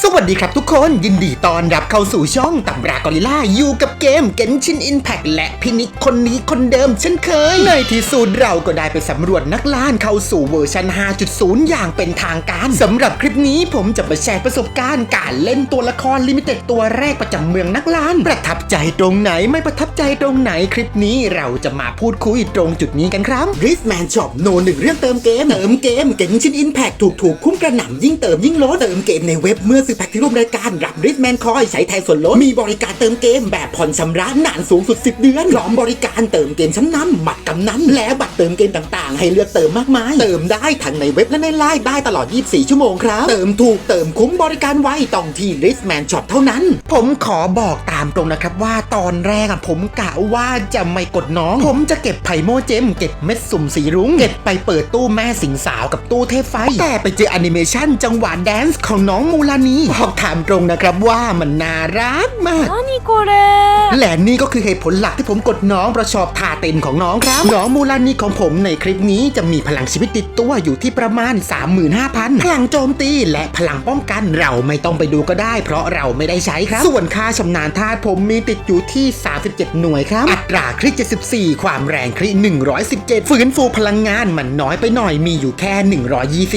สวัสดีครับทุกคนยินดีต้อนรับเข้าสู่ช่องตำรากอริล่าอยู่กับเกม Genshin Impact และพินิจคนนี้คนเดิมเช่นเคย ในที่สุดเราก็ได้ไปสำรวจนักล่านเข้าสู่เวอร์ชัน 5.0 อย่างเป็นทางการสำหรับคลิปนี้ผมจะมาแชร์ประสบการณ์การเล่นตัวละครลิมิเต็ดตัวแรกประจำเมืองนักล่าน ประทับใจตรงไหนไม่ประทับใจตรงไหนคลิปนี้เราจะมาพูดคุยตรงจุดนี้กันครับ r i s m a n Shop โนหนึ่งเรื่องเติมเกมเติมเกม Genshin Impact ถูกถูกคุ้มกระหน่ำยิ่งเติมยิ่งลดเติมเกมในเว็บเมื่อซื้อแพ็คที่ร่วมรายการรับ r i s m a n Coin ใช้แทนส่วนลดมีบริการเติมเกมแบบผ่อนชำระนานสูงสุด 10 เดือนพร้อมบริการเติมเกมชั้นนำบัตรกำนันและบัตรเติมเกมต่างๆ ให้เลือกเติมมากมาย เติมได้ทั้งในเว็บและในไลน์ได้ตลอด 24 ชั่วโมงครับ เติมถูกเติมคุ้มบริการไวต้องที่ r i s m a n Shop เท่านั้น ผมขอบอกตามตรงนะครับว่าตอนแรกอะผมกะว่าจะไม่กดน้อง ผมจะเก็บไผ่โมเจมเก็บเม็ดสุ่มสีรุ้งเก็บไปเปิดตู้แม่สิงสาวกับตู้เทพไฟ แต่ไปเจอแอนิเมชันจังหวะแดนซ์ของน้องมูลานบอกถามตรงนะครับว่ามันน่ารักมาก 何これ และนี่ก็คือเหตุผลหลักที่ผมกดน้องเพราะชอบท่าเต้นของน้องครับ น้องมูลานีของผมในคลิปนี้จะมีพลังชีวิตติดตัวอยู่ที่ประมาณ 35,000 พลังโจมตีและพลังป้องกันเราไม่ต้องไปดูก็ได้ เพราะเราไม่ได้ใช้ครับ ส่วนค่าชำนาญธาตุผมมีติดอยู่ที่ 37 หน่วยครับ อัตราคริ74 ความแรงคริ117 ฟื้นฟูพลังงานมันน้อยไปหน่อยมีอยู่แค่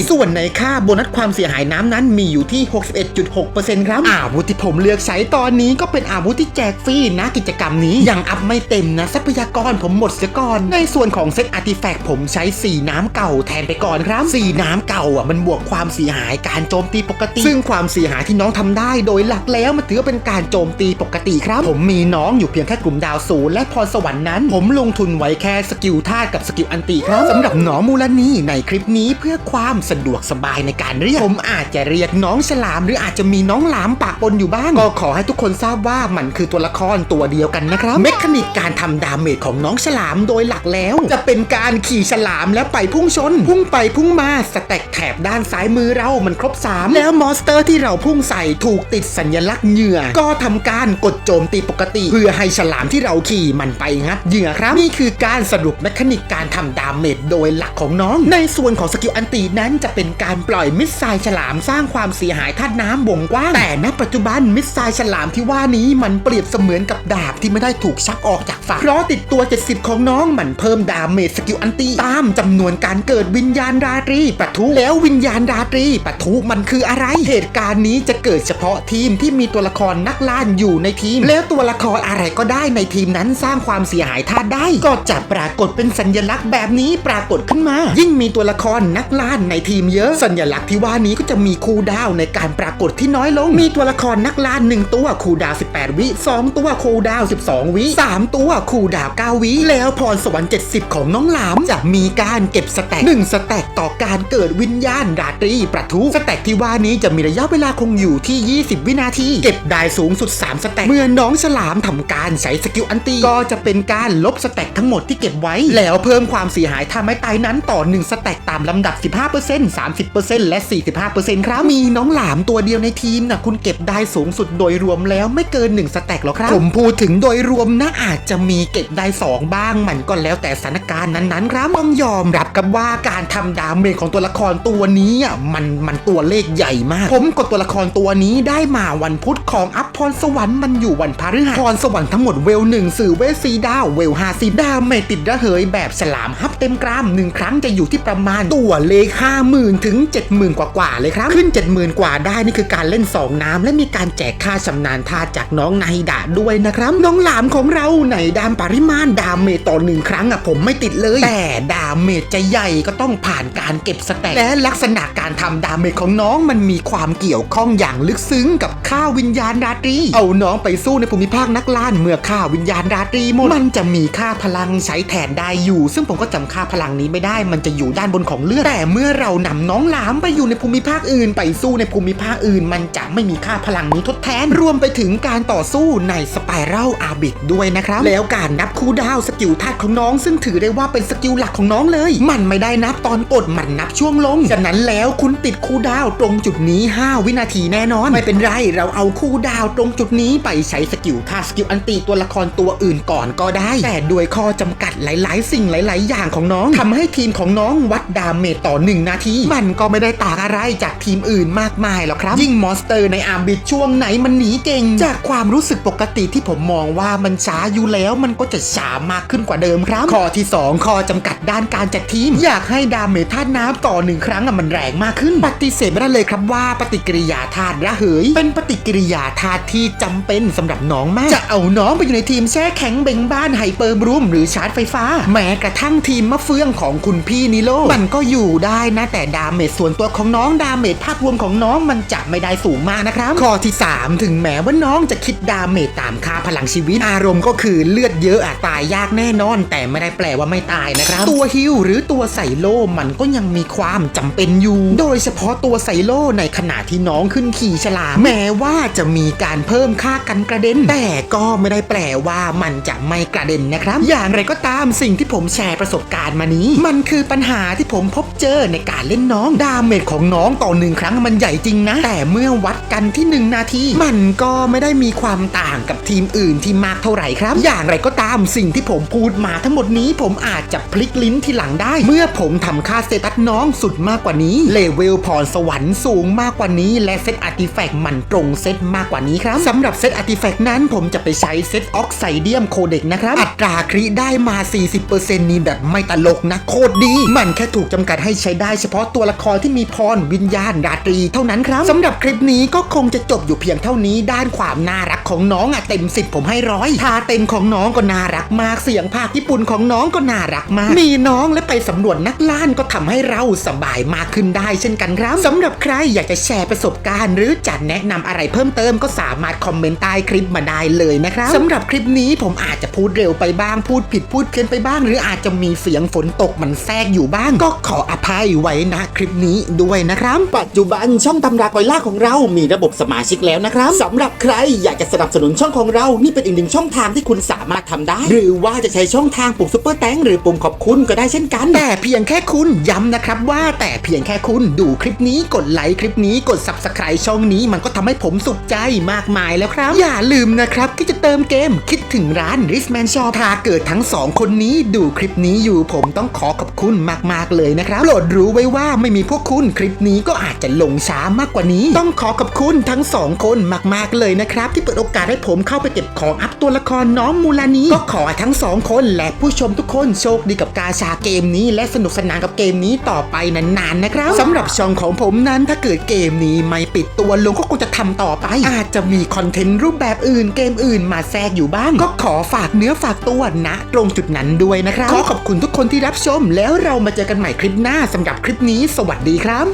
120 ส่วนในค่าโบนัสความเสียหายน้ำนั้นมีอยู่ที่ 61.6%ครับ อาวุธที่ผมเลือกใช้ตอนนี้ก็เป็นอาวุธที่แจกฟรีนะกิจกรรมนี้ยังอัพไม่เต็มนะทรัพยากรผมหมดเสียก่อน ในส่วนของเซตอาร์ติแฟกต์ผมใช้สีน้ำเก่าแทนไปก่อนครับสีน้ำเก่าอะมันบวกความเสียหายการโจมตีปกติ ซึ่งความเสียหายที่น้องทำได้โดยหลักแล้วมันถือว่าเป็นการโจมตีปกติครับ ผมมีน้องอยู่เพียงแค่กลุ่มดาวศูนย์และพรสวรรค์นั้น ผมลงทุนไว้แค่สกิลธาตุกับสกิลอันติครับสำหรับน้องมูลนีในคลิปนี้เพื่อความสะดวกสบายในการเรียกผมอาจจะเรียกน้องฉลามหรืออาจจะมีน้องหลามปะปนอยู่บ้าง ก็ขอให้ทุกคนทราบว่ามันคือตัวละครตัวเดียวกันนะครับเมคานิกการทำดาเมจของน้องฉลามโดยหลักแล้ว จะเป็นการขี่ฉลามแล้วไปพุ่งชน พุ่งไปพุ่งมาสแต็กแถบด้านซ้ายมือเรามันครบ 3 แล้วมอนสเตอร์ที่เราพุ่งใส่ถูกติดสัญลักษณ์เหยื่อ ก็ทำการกดโจมตีปกติ เพื่อให้ฉลามที่เราขี่มันไปงับเหยื่อครับ นี่คือการสรุปเมคานิกการทำดาเมจโดยหลักของน้อง ในส่วนของสกิลอันตีนั้นจะเป็นการปล่อยมิสไซล์ฉลามสร้างความเสียหายธาตุน้ำวงกว้าง แต่ณปัจจุบันมิสไซล์ฉลามที่ว่านี้มันเปรียบเสมือนกับดาบที่ไม่ได้ถูกชักออกจากฝักเพราะติดตัว 70 ของน้องมันเพิ่มดาเมจสกิลอันตีตามจำนวนการเกิดวิญญาณราตรีปะทุแล้ววิญญาณราตรีปะทุมันคืออะไร เหตุการณ์นี้จะเกิดเฉพาะทีมที่มีตัวละครนักล่านอยู่ในทีม แล้วตัวละครอะไรก็ได้ในทีมนั้นสร้างความเสียหายธาตุได้ ก็จะปรากฏเป็นสัญลักษณ์แบบนี้ปรากฏขึ้นมา ยิ่งมีตัวละครนักล่านในทีมเยอะสัญลักษณ์ที่ว่านี้ก็จะมีคูลดาวน์ในการปรากฏที่น้อยลง มีตัวละครนักล่าหนึ่งตัวคูดาว 18 วิสองตัวคูดาว 12 วิสามตัวคูดาว 9 วิ แล้วพรสวรรค์ 70 ของน้องหลาม จะมีการเก็บสแต็กหนึ่งสแต็กต่อการเกิดวิญญาณราตรีประทุสแต็กที่ว่านี้จะมีระยะเวลาคงอยู่ที่ 20 วินาที เก็บได้สูงสุด 3 สแต็กเมื่อน้องฉลามทำการใช้สกิลอันตีก็จะเป็นการลบสแต็กทั้งหมดที่เก็บไว้ แล้วเพิ่มความเสียหายทำให้ตายนั้นต่อ 1 สแต็กตามลำดับ 15% 30%และ 45%ครับมีน้องหลามตัวเดียวในทีมนะคุณเก็บได้สูงสุดโดยรวมแล้วไม่เกิน1สแต็กหรอกครับ ผมพูดถึงโดยรวมนะอาจจะมีเก็บได้ 2 บ้างมันก็แล้วแต่สถานการณ์นั้นๆ ครับต้องยอมรับกับว่าการทำดาเมจของตัวละครตัวนี้อะมันมันตัวเลขใหญ่มาก ผมกดตัวละครตัวนี้ได้มาวันพุธของอัพพรสวรรค์มันอยู่วันพฤหัสพรสวรรค์ทั้งหมดเวลหนึ่งสื่อเวลซีดาวเวลห้าสิบดาวเมจติดระเหยแบบฉลามฮับเต็มกรามหนึ่งครั้งจะอยู่ที่ประมาณตัวเลขห้าหมื่นถึงเจ็ดหมื่นกว่าๆเลยครับ ขึ้นเจ็ดหมื่นกว่าได้นี่คือการเล่นสองน้ำและมีการแจกค่าชำนาญท่าจากน้องไนดาด้วยนะครับ น้องหลามของเราในดามปริมาณดามเมต่อหนึ่งครั้งอะผมไม่ติดเลย แต่ดามเมจจะใหญ่ก็ต้องผ่านการเก็บสแต็กและลักษณะการทำดามเมของน้องมันมีความเกี่ยวข้องอย่างลึกซึ้งกับข้าวิญญาณราตรี เอาน้องไปสู้ในภูมิภาคนักล่านเมื่อข้าวิญญาณราตรีหมดมันจะมีค่าพลังใช้แทนได้อยู่ ซึ่งผมก็จำค่าพลังนี้ไม่ได้ มันจะอยู่ด้านบนของเลือดแต่เมื่อเรานำน้องหลามไปอยู่ในภูมิภาคอื่น ไปสู้ในภูมิภาคอื่นมันจะไม่มีค่าพลังนี้ทดแทน รวมไปถึงการต่อสู้ในสไปรัลอาบิดด้วยนะครับ แล้วการนับคูดาวสกิลธาตุของน้อง ซึ่งถือได้ว่าเป็นสกิลหลักของน้องเลย มันไม่ได้นับตอนกดมันนับช่วงลงฉะนั้นแล้วคุณติดคูดาวตรงจุดนี้ 5 วินาทีแน่นอน ไม่เป็นไรเราเอาคูดาวตรงจุดนี้ไปใช้สกิลธาตุสกิลอันติตัวละครตัวอื่นก่อนก็ได้ แต่ด้วยข้อจำกัดหลาย ๆ สิ่งหลาย ๆ อย่างของน้องทำให้ทีมของน้องวัดดาเมจต่อ 1 นาที มันก็ไม่ได้ต่างอะไรจากทีมอื่นมากมายหรอกครับยิ่งมอนสเตอร์ในอาร์บิทช่วงไหนมันหนีเก่ง จากความรู้สึกปกติที่ผมมองว่ามันช้าอยู่แล้วมันก็จะช้ามากขึ้นกว่าเดิมครับ ข้อที่ 2 ข้อจำกัดด้านการจัดทีม อยากให้ดาเมจธาตุน้ำต่อหนึ่งครั้งอะมันแรงมากขึ้น ปฏิเสธไม่ได้เลยครับว่าปฏิกิริยาธาตุระเหย เป็นปฏิกิริยาธาตุที่จำเป็นสำหรับน้องมาก จะเอาน้องไปอยู่ในทีมแช่แข็งเบ่งบ้านไฮเปอร์บรูมหรือชาร์จไฟฟ้า แม้กระทั่งทีมมะเฟืองของคุณพี่นิโลมันก็อยู่ได้นะแต่ดาเมจส่วนตัวของน้องดาเมจภาพรวมของน้องมันจะไม่ได้สูงมากนะครับ ข้อที่ 3 ถึงแม้ว่าน้องจะคิดดาเมจตามค่าพลังชีวิต อารมณ์ก็คือเลือดเยอะอะตายยากแน่นอน แต่ไม่ได้แปลว่าไม่ตายนะครับ ตัวฮิลหรือตัวใส่โล่มันก็ยังมีความจำเป็นอยู่ โดยเฉพาะตัวใส่โล่ในขณะที่น้องขึ้นขี่ฉลามแม้ว่าจะมีการเพิ่มค่ากันกระเด็น แต่ก็ไม่ได้แปลว่ามันจะไม่กระเด็นนะครับ อย่างไรก็ตามสิ่งที่ผมแชร์ประสบการณ์มานี้ มันคือปัญหาที่ผมพบเจอในการเล่นน้องดาเมจของน้องต่อหนึ่งครั้งมันใหญ่จริงนะแต่เมื่อวัดกันที่ 1 นาที มันก็ไม่ได้มีความต่างกับทีมอื่นที่มากเท่าไหร่ครับ อย่างไรก็ตามสิ่งที่ผมพูดมาทั้งหมดนี้ผมอาจจะพลิกลิ้นที่หลังได้ เมื่อผมทำค่าสเตตัสน้องสุดมากกว่านี้ เลเวลพรสวรรค์สูงมากกว่านี้ และเซตอาร์ติแฟกต์มันตรงเซตมากกว่านี้ครับสำหรับเซตอาร์ติแฟกต์นั้น ผมจะไปใช้เซตออกไซเดียมโคเด็กนะครับ อัตราคริได้มา 40%นี้แบบไม่ตลกนะโคตรดี มันแค่ถูกจำกัดให้ใช้ได้เฉพาะตัวละครที่มีพรวิญญาณราตรีเท่านั้นครับสำหรับคลิปนี้ก็คงจะจบอยู่เพียงเท่านี้ด้านความน่ารักของน้องอะเต็ม10ผมให้ร้อยท่าเต้นของน้องก็น่ารักมากเสียงภาคญี่ปุ่นของน้องก็น่ารักมาก มีน้องและไปสำรวจนักล่านก็ทำให้เราสบายมากขึ้นได้เช่นกันครับสำหรับใครอยากจะแชร์ประสบการณ์ หรือจัดแนะนำอะไรเพิ่มเติมก็สามารถคอมเมนต์ใต้คลิปมาได้เลยนะครับสำหรับคลิปนี้ผมอาจจะพูดเร็วไปบ้างพูดผิดพูดเพี้ยนไปบ้าง หรืออาจจะมีเสียงฝนตกมันแทรกอยู่บ้าง ก็ขออภัยไว้นะคลิปนี้ด้วยนะครับ ปัจจุบันช่องตำรากอยล่าของเรามีระบบสมาชิกแล้วนะครับสำหรับใครอยากจะสนับสนุนช่องของเรานี่เป็นอีกหนึ่งช่องทางที่คุณสามารถทำได้ หรือว่าจะใช้ช่องทางปุ่มซุปเปอร์แตงหรือปุ่มขอบคุณก็ได้เช่นกัน แต่เพียงแค่คุณย้ำนะครับว่าแต่เพียงแค่คุณดูคลิปนี้กดไลค์คลิปนี้กด subscribe ช่องนี้มันก็ทำให้ผมสุขใจมากมายแล้วครับ อย่าลืมนะครับที่จะเติมเกมคิดถึงร้าน r i s m a n Shop ถ้าเกิดทั้งสองคนนี้ดูคลิปนี้อยู่ผมต้องขอขอบคุณมากๆเลยนะครับโปรดรู้ไว้ว่าไม่มีพวกคุณคลิปนี้ก็อาจจะลงช้ามากกว่านี้ ต้องขอขอบคุณทั้งสองคนมากๆเลยนะครับ ที่เปิดโอกาสให้ผมเข้าไปเก็บของอัพตัวละครน้องมูลานีก็ขอทั้งสองคนและผู้ชมทุกคนโชคดีกับกาชาเกมนี้ และสนุกสนานกับเกมนี้ต่อไปนานๆนะครับสำหรับช่องของผมนั้นถ้าเกิดเกมนี้ไม่ปิดตัวลงก็คงจะทำต่อไป อาจจะมีคอนเทนต์รูปแบบอื่นเกมอื่นมาแทรกอยู่บ้าง ก็ขอฝากเนื้อฝากตัวณตรงจุดนั้นด้วยนะครับขอขอบคุณทุกคนที่รับชมแล้วเรามาเจอกันใหม่คลิปหน้าสำหรับคลิปนี้ สวัสดีครับ